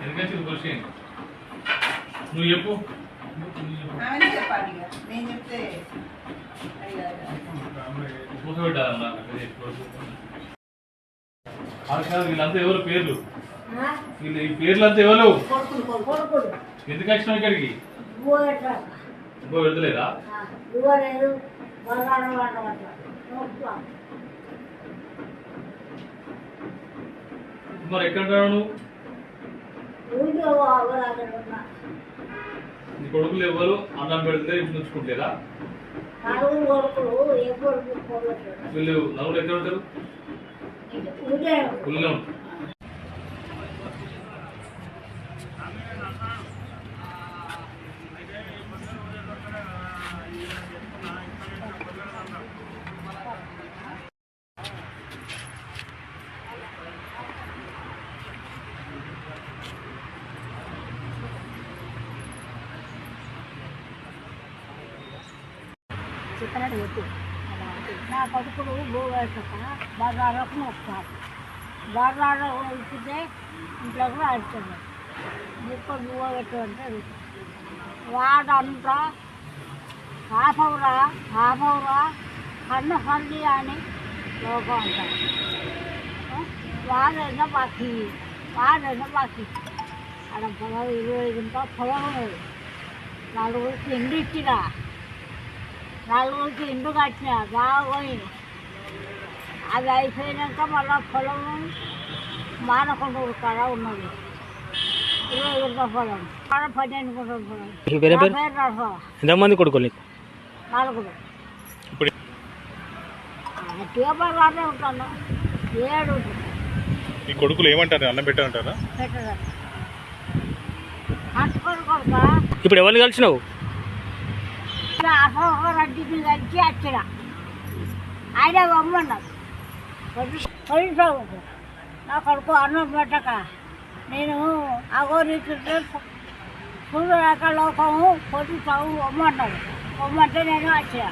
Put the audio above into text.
ఎందుకంటే కృషి నువ్వు చెప్పు. కూర్చోబెట్టాలన్నా వీళ్ళంతా ఎవరు పేర్లు? వీళ్ళు ఈ పేర్లంతా ఎవరు? ఎందుకు వచ్చినావు ఇక్కడికి? ఇంకో వెళ్తలేదా? నువ్వు లేదు బలగాడ వాడ మరి ఎక్కడ నువ్వు? కొడుకులు ఎవరు అన్నం పెడితే ఇంటి ఉంచుకుంటలేదా నలుగురు కొడుకులు ఏ కొడుకు పోగొట్టాడు వీళ్ళు నలుగురు ఎక్కడ ఉంటారు. ఉంటారు చిత్తనాడు చెప్పు. నా కొడుకులు భూవేసక బజార్లకు వస్తారు బజార్లో ఇచ్చితే ఇంట్లో కూడా ఆడుతుంది ముక్క భూవేట్టు అంటే వాడంతా హాఫ్ అవరా హాఫ్ అవరా కన్ను హల్లి అని లోకం అంటారు వాడైనా బాకీ వాడైనా బాకీ అక్కడ పొలం ఇరవై గుంట పొలం నాలుగు నలుగురికి ఇండు నలుగురికి ఇండు కట్టిన బాగా పోయింది అది అయిపోయినాక మళ్ళా పొలం మానకుండా కాడ ఉన్నది. ఇరవై గుంట పొలం. కాడ పన్నెండు గుంటల పొలం. ఎంతమంది కొడుకులు నలుగురు. ఇప్పుడు ఉంటాను. ఏడు. ఈ కొడుకులు ఏమంటారు? అన్నం పెట్టారంటారా ఇప్పుడు ఎవరిని కలిసినావు? అట్లా అసలు రెడ్డికి కలిసి వచ్చిన ఆయన బొమ్మన్నారు పోలీసు నా కొడుకు అన్నం పెట్టక. నేను అగోరిస్తుంటే సూర్యరేఖ లోకము పోలీసు బొమ్మన్నారు బొమ్మంటే నేను వచ్చిన